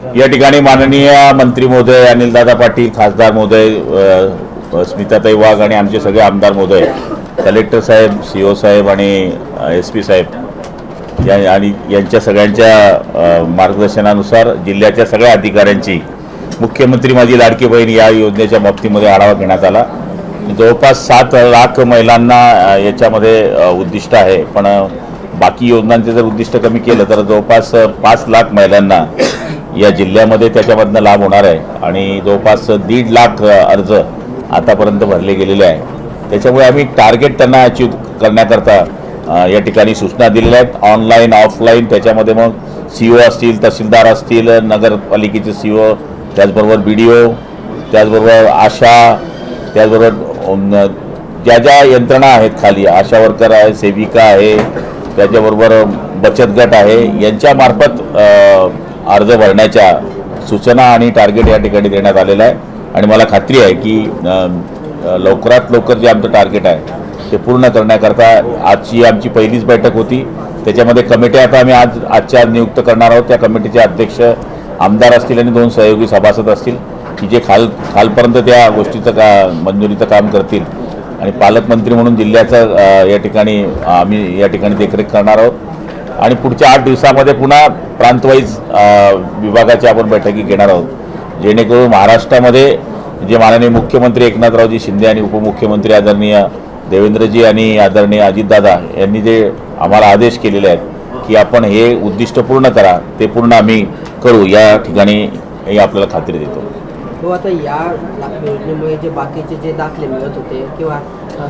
या ठिकाणी माननीय मंत्री महोदय अनिलदादा पाटील खासदार महोदय स्मिताताई वाघ आणि आमचे सगळे आमदार महोदय कलेक्टर साहेब सी ओ साहेब आणि एस पी साहेब या आणि यांच्या सगळ्यांच्या मार्गदर्शनानुसार जिल्ह्याच्या सगळ्या अधिकाऱ्यांची मुख्यमंत्री माझी लाडकी बहीण या योजनेच्या बाबतीमध्ये आढावा घेण्यात आला. जवळपास सात लाख महिलांना याच्यामध्ये उद्दिष्ट आहे. पण बाकी योजनांचे जर उद्दिष्ट कमी केलं तर जवळपास पाच लाख महिलांना या जिल्ह्यामध्ये त्याच्यामधनं लाभ होणार आहे. आणि जवळपास दीड लाख अर्ज आतापर्यंत भरले गेलेले आहे त्याच्यामुळे आम्ही टार्गेट त्यांना अचीव करण्याकरता या ठिकाणी सूचना दिलेल्या आहेत. ऑनलाईन ऑफलाईन त्याच्यामध्ये मग सी ओ असतील तहसीलदार असतील नगरपालिकेचे सी ओ त्याचबरोबर बी डी ओ त्याचबरोबर आशा त्याचबरोबर ज्या ज्या यंत्रणा आहेत खाली आशा वर्कर आहे सेविका आहे त्याच्याबरोबर बचत गट आहे यांच्यामार्फत अर्ज भरण्याच्या सूचना आणि टार्गेट या ठिकाणी देण्यात आलेलं आहे. आणि मला खात्री आहे की लवकरात लवकर जे आमचं टार्गेट आहे ते पूर्ण करण्याकरता आजची आमची पहिलीच बैठक होती. त्याच्यामध्ये कमिटी आता आम्ही आज आजच्या नियुक्त करणार आहोत. त्या कमिटीचे अध्यक्ष आमदार असतील आणि दोन सहयोगी सभासद असतील. की जे खाल खालपर्यंत त्या गोष्टीचं का मंजुरीचं काम करतील. आणि पालकमंत्री म्हणून जिल्ह्याचं या ठिकाणी आम्ही या ठिकाणी देखरेख करणार आहोत. आणि पुढच्या आठ दिवसामध्ये पुन्हा प्रांतवाईज विभागाची आपण बैठकी घेणार आहोत. जेणेकरून महाराष्ट्रामध्ये जे माननीय मुख्यमंत्री एकनाथरावजी शिंदे आणि उपमुख्यमंत्री आदरणीय देवेंद्रजी आणि आदरणीय अजितदादा यांनी जे आम्हाला आदेश केलेले आहेत की आपण हे उद्दिष्ट पूर्ण करा ते पूर्ण आम्ही करू या ठिकाणी हे आपल्याला खात्री देतो. हो, आता या योजनेमुळे जे बाकीचे जे दाखले मिळत होते किंवा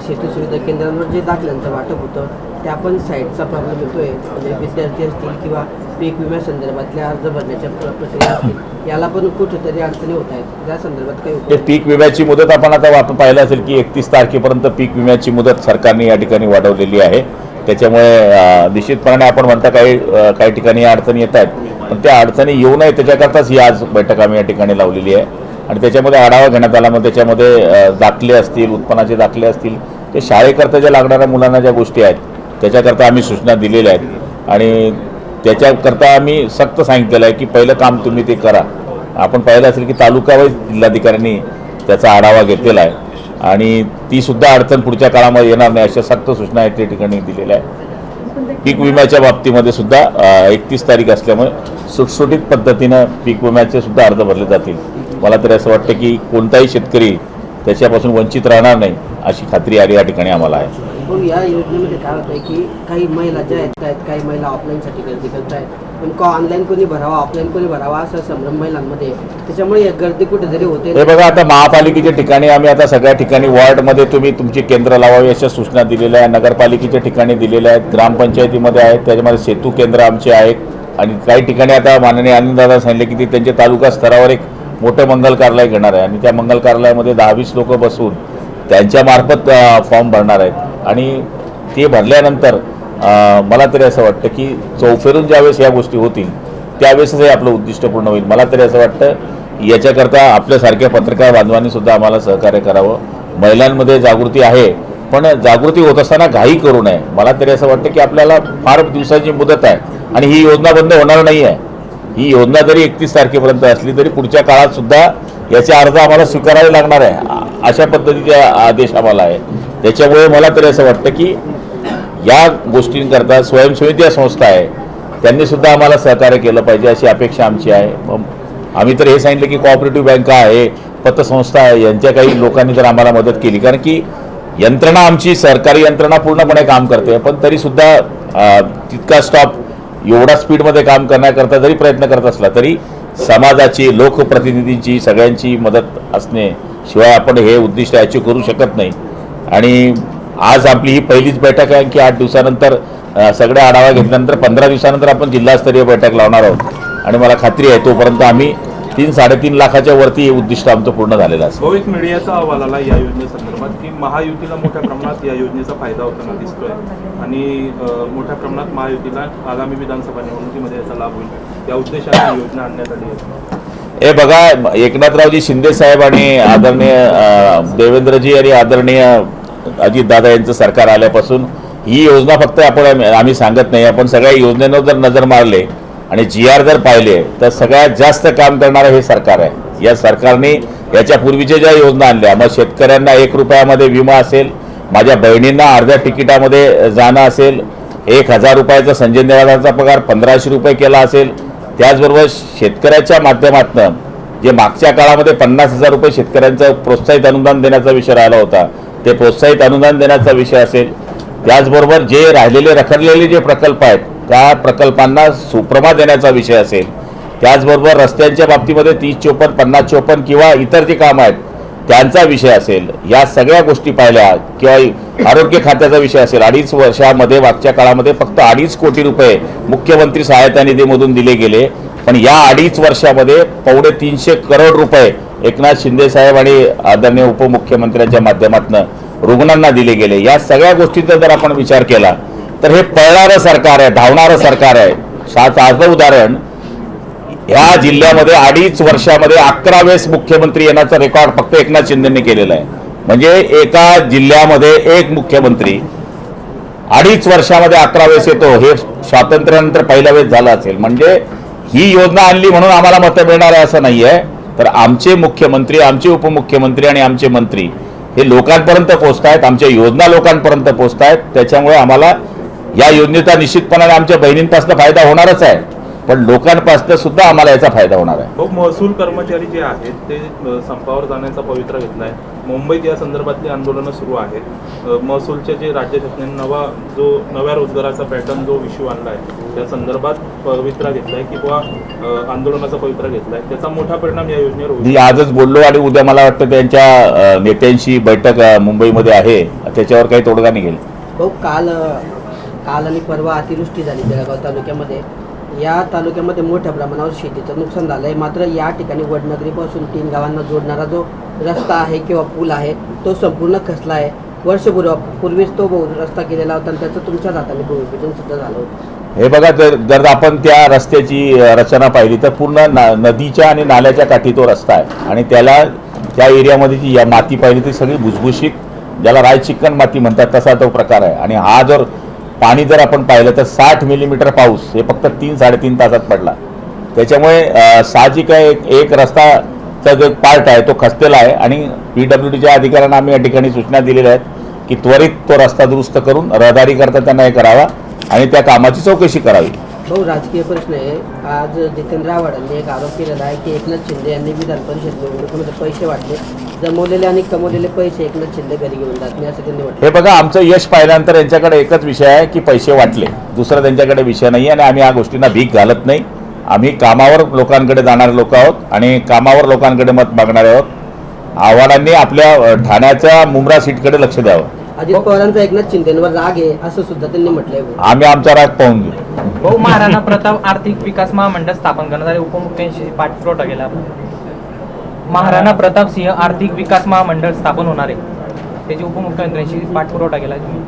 शेती सुविधा केंद्रांवर जे दाखल्यांचं वाटप होतं त्या पण साईडचा प्रॉब्लेम येतोय म्हणजे विद्यार्थी असतील किंवा पीक विम्यासंदर्भातल्या अर्ज भरण्याच्या प्र- प्रक्रिया असतील याला पण कुठेतरी अडचणी होत आहेत. त्या संदर्भात काही ते उपाय पीक विम्याची मुदत आपण आता आपण पाहिलं असेल की एकतीस तारखेपर्यंत पीक विम्याची मुदत सरकारने या ठिकाणी वाढवलेली आहे. त्याच्यामुळे अं, निश्चितपणे आपण म्हणता काही अं, काही ठिकाणी या अडचणी येत आहेत. पण त्या अडचणी येऊ नये त्याच्याकरताच ही आज बैठक आम्ही या ठिकाणी लावलेली आहे. आणि त्याच्यामध्ये आढावा घेण्यात आला मग त्याच्यामध्ये अं, दाखले असतील उत्पन्नाचे दाखले असतील ते शाळेकरता ज्या लागणाऱ्या मुलांना ज्या गोष्टी आहेत त्याच्याकरता आम्ही सूचना दिलेल्या आहेत. आणि त्याच्याकरता आम्ही सक्त सांगितलेलं आहे की पहिलं काम तुम्ही ते करा. आपण पाहिलं असेल की तालुकावाईज जिल्हाधिकाऱ्यांनी त्याचा आढावा घेतलेला आहे. आणि ती सुद्धा अडचण पुढच्या काळामध्ये येणार नाही अशा सक्त सूचना त्या ठिकाणी दिलेल्या आहे पीक विम्याच्या बाबतीमध्ये सुद्धा एकतीस तारीख असल्यामुळे सुटसुटीत पद्धतीनं पीक विम्याचे सुद्धा अर्ज भरले जातील. मला तरी असं वाटतं की कोणताही शेतकरी त्याच्यापासून वंचित राहणार नाही अशी खात्री आली या ठिकाणी आम्हाला आहे. पण या योजनेमध्ये काय होतं आहे की काही महिला ज्या आहेत आहेत काही महिला ऑफलाईनसाठी गर्दी करत आहेत पण ऑनलाईन कोणी भरावा ऑफलाईन कोणी भरावा असा संभ्रम महिलांमध्ये त्याच्यामुळे गर्दी कुठेतरी होते हे बघा आता महापालिकेच्या ठिकाणी आम्ही आता सगळ्या ठिकाणी वॉर्डमध्ये तुम्ही तुमची केंद्र लावावी अशा सूचना दिलेल्या आहे नगरपालिकेच्या ठिकाणी दिलेल्या आहेत ग्रामपंचायतीमध्ये आहेत त्याच्यामध्ये सेतू केंद्र आमचे आहेत. आणि काही ठिकाणी आता माननीय आनंददादा सांगितले की ते त्यांच्या तालुका स्तरावर एक मोठं मंगल कार्यालय घेणार आहे. आणि त्या मंगल कार्यालयामध्ये दहा वीस लोक बसून त्यांच्यामार्फत फॉर्म भरणार आहेत. आणि ते भरल्यानंतर मला तरी असं वाटतं की चौफेरून ज्यावेळेस या गोष्टी होतील त्यावेळेसच हे आपलं उद्दिष्ट पूर्ण होईल. मला तरी असं वाटतं याच्याकरता आपल्यासारख्या पत्रकार बांधवांनी सुद्धा आम्हाला सहकार्य करावं. महिलांमध्ये जागृती आहे पण जागृती होत असताना घाई करू नये. मला तरी असं वाटतं की आपल्याला फार दिवसाची मुदत आहे आणि ही योजना बंद होणार नाही आहे. ही योजना जरी एकतीस तारखेपर्यंत असली तरी पुढच्या काळात सुद्धा याचे अर्ज आम्हाला स्वीकारावे लागणार आहे. अशा पद्धतीचे आदेश आम्हाला आहे त्याच्यामुळे मला तरी असं वाटतं की या गोष्टींकरता स्वयंसेवी या संस्था आहे. त्यांनी सुद्धा आम्हाला सहकार्य केलं पाहिजे अशी अपेक्षा आमची आहे. मग आम्ही तर हे सांगितलं की कॉपरेटिव्ह बँका आहे पतसंस्था आहे यांच्या काही लोकांनी जर आम्हाला मदत केली. कारण की यंत्रणा आमची सरकारी यंत्रणा पूर्णपणे काम करते पण तरीसुद्धा तितका स्टॉप एवढा स्पीडमध्ये काम करण्याकरता जरी प्रयत्न करत असला तरी समाजाची लोकप्रतिनिधींची सगळ्यांची मदत असणे शिवाय आपण हे उद्दिष्ट अचीव करू शकत नाही. आणि आज आपली ही पहिलीच बैठक आहे की आठ दिवसानंतर अ, सगळे आढावा घेतल्यानंतर पंधरा दिवसानंतर आपण जिल्हास्तरीय बैठक लावणार आहोत. आणि मला खात्री आहे तोपर्यंत आम्ही तीन साडेतीन लाखाच्या वरती हे उद्दिष्ट आमचं पूर्ण झालेलं असेल. भविक मीडियाचा अहवाल आला या योजनेसंदर्भात की महायुतीला मोठ्या प्रमाणात या योजनेचा फायदा होताना दिसतोय. आणि मोठ्या प्रमाणात महायुतीला आगामी विधानसभा निवडणुकीमध्ये याचा लाभ होईल. या उद्देशाने योजना आणण्यात आली आहे. हे बघा एकनाथरावजी शिंदे साहेब आणि आदरणीय देवेंद्रजी आणि आदरणीय अजितदादा यांचं सरकार आल्यापासून ही योजना फक्त आपण आम्ही सांगत नाही. आपण सगळ्या योजनेनं जर नजर मारले आणि जी आर जर पाहिले तर सगळ्यात जास्त काम करणारं हे सरकार आहे. या सरकारने याच्या पूर्वीच्या ज्या योजना आणल्या मग शेतकऱ्यांना एक रुपयामध्ये विमा असेल माझ्या बहिणींना अर्ध्या तिकिटामध्ये जाणं असेल एक हजार रुपयाचा संजय निराधारचा पगार पंधराशे रुपये केला असेल त्याचबरोबर शेतकऱ्याच्या माध्यमातून जे मागच्या काळामध्ये पन्नास हजार रुपये शेतकऱ्यांचं प्रोत्साहित अनुदान देण्याचा विषय राहिला होता ते प्रोत्साहित अनुदान देण्याचा विषय असेल. त्याचबरोबर जे राहिलेले रखडलेले जे प्रकल्प आहेत त्या प्रकल्पांना सुप्रमा देण्याचा विषय असेल. त्याचबरोबर रस्त्यांच्या बाबतीमध्ये तीस चोपन्न पन्नास चोपन्न किंवा इतर जे कामं आहेत त्यांचा विषय असेल. या सगळ्या गोष्टी पाहिल्या किंवा आरोग्य खात्याचा विषय असेल. अडीच वर्षामध्ये मागच्या काळामध्ये फक्त अडीच कोटी रुपये मुख्यमंत्री सहायता निधीमधून दिले गेले. पण या अडीच वर्षामध्ये पावणे तीनशे करोड रुपये एकनाथ शिंदे साहेब आणि आदरणीय उपमुख्यमंत्र्यांच्या माध्यमातून रुग्णांना दिले गेले. या सगळ्या गोष्टींचा जर आपण विचार केला तर हे पळणारं सरकार आहे धावणारं सरकार आहे. साधं उदाहरण ह्या जिल्ह्यामध्ये अडीच वर्षामध्ये अकरा वेळेस मुख्यमंत्री येण्याचा रेकॉर्ड फक्त एकनाथ शिंदेने केलेला आहे. म्हणजे एका जिल्ह्यामध्ये एक मुख्यमंत्री अडीच वर्षामध्ये अकरा वेळेस येतो हे स्वातंत्र्यानंतर पहिल्या वेळेस झालं असेल. म्हणजे ही योजना आणली म्हणून आम्हाला मतं मिळणार आहे असं नाही आहे तर आमचे मुख्यमंत्री आमचे उपमुख्यमंत्री आणि आमचे मंत्री हे लोकांपर्यंत पोहोचत आहेत आमच्या योजना लोकांपर्यंत पोहोचत आहेत त्याच्यामुळे आम्हाला या योजनेचा निश्चितपणाने आमच्या बहिणींपासून फायदा होणारच आहे. पण लोकांपासून सुद्धा आम्हाला याचा फायदा होणार आहे. भाऊ महसूल कर्मचारी जे आहेत ते संपावर जाण्याचा पवित्रा घेतलाय मुंबईत या संदर्भातली आंदोलनं सुरू आहेत. अ, महसूलचे जे राज्य शासनाने नवा जो नव्या रोजगाराचा पॅटर्न जो इश्यू आणलाय त्या संदर्भात पवित्रा घेतलाय किंवा अ, आंदोलनाचा पवित्रा घेतलाय. त्याचा मोठा परिणाम या योजनेवर होईल मी आजच बोललो आणि उद्या मला वाटतं त्यांच्या नेत्यांशी बैठक मुंबईमध्ये आहे. त्याच्यावर काही तोडगा निघेल. भाऊ काल काल आणि परवा अतिवृष्टी झाली जळगाव तालुक्यामध्ये. या तालुक्यामध्ये मोठ्या प्रमाणावर शेतीचं नुकसान झालं आहे मात्र या ठिकाणी वडनगरीपासून तीन गावांना जोडणारा जो रस्ता आहे किंवा पूल आहे तो संपूर्ण खचला आहे. वर्षपूर्व पूर्वीच तो बहु- रस्ता केलेला होता आणि त्याचं तुमच्याच हाताने भूमिपूजन सुद्धा झालं होतं. हे बघा जर जर आपण त्या रस्त्याची रचना पाहिली तर पूर्ण ना नदीच्या आणि नाल्याच्या काठी तो रस्ता आहे. आणि त्याला त्या एरियामध्ये जी या माती पाहिली ती सगळी भुसभुशीत ज्याला राय चिकन माती म्हणतात तसा तो प्रकार आहे. आणि हा जर पाणी जर आपण पाहिलं तर साठ मिलीमीटर पाऊस हे फक्त तीन साडेतीन तासात पडला. त्याच्यामुळे साहजिक आहे एक- एक रस्ताचा जो पार्ट आहे तो खचलेला आहे आणि पी डब्ल्यू डीच्या अधिकाऱ्यांना आम्ही या ठिकाणी सूचना दिलेल्या आहेत की त्वरित तो रस्ता दुरुस्त करून रहदारी करता त्यांना हे करावा आणि त्या कामाची चौकशी करावी. भाऊ राजकीय प्रश्न आहे. आज जितेंद्र आव्हाड यांनी एक आरोप केलेला आहे की एकनाथ शिंदे यांनी विधान परिषद निवडणुकीमध्ये पैसे वाटले? जमवलेले आणि कमवलेले पैसे एकनाथ शिंदे घरी घेऊन जात नाही असं त्यांनी म्हटलं. हे बघा आमचं यश पाहिल्यानंतर यांच्याकडे एकच विषय आहे की पैसे वाटले. दुसरा त्यांच्याकडे विषय नाही आणि आम्ही या गोष्टींना भीक घालत नाही. आम्ही कामावर लोकांकडे जाणारे लोक आहोत आणि कामावर लोकांकडे मत मागणारे आहोत. आव्हाडांनी आपल्या ठाण्याच्या मुंब्रा सीटकडे लक्ष द्यावं. अजित पवारांचा एकनाथ शिंदेवर राग आहे असं सुद्धा त्यांनी म्हटलंय. आम्ही आमचा राग पाहून घेऊ. भाऊ महाराणा प्रताप आर्थिक विकास महामंडळ स्थापन करण्यासाठी पाठपुरावा केला. महाराणा प्रताप सिंह आर्थिक विकास महामंडळ स्थापन होणार आहे. त्याची उपमुख्यमंत्र्यांशी पाठपुरावा केला तुम्ही.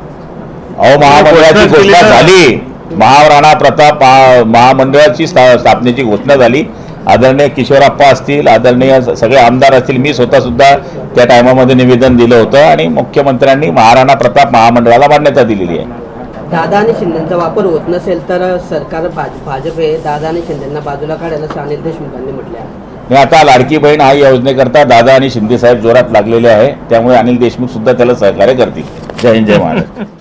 अहो महामंडळाची घोषणा झाली. महाराणा प्रताप महामंडळाची स्था- स्थापनेची घोषणा झाली. आदरणीय किशोरप्पा असतील आदरणीय सगळे आमदार असतील मी स्वतः सुद्धा त्या टायमामध्ये निवेदन दिलं होतं आणि मुख्यमंत्र्यांनी महाराणा प्रताप महामंडळाला मान्यता दिलेली आहे. दादा आणि शिंदेचा वापर होत नसेल तर सरकार भाज- भाजप हे दादा आणि शिंदेना बाजूला काढायला असं अनिल देशमुखांनी म्हटले आहे आता लाडकी बहीण हा योजनेकरता दादा आणि शिंदे साहेब जोरात लागलेले आहे त्यामुळे अनिल देशमुख सुद्धा त्याला सहकार्य करतील. जय हिंद जय महाराष्ट्र.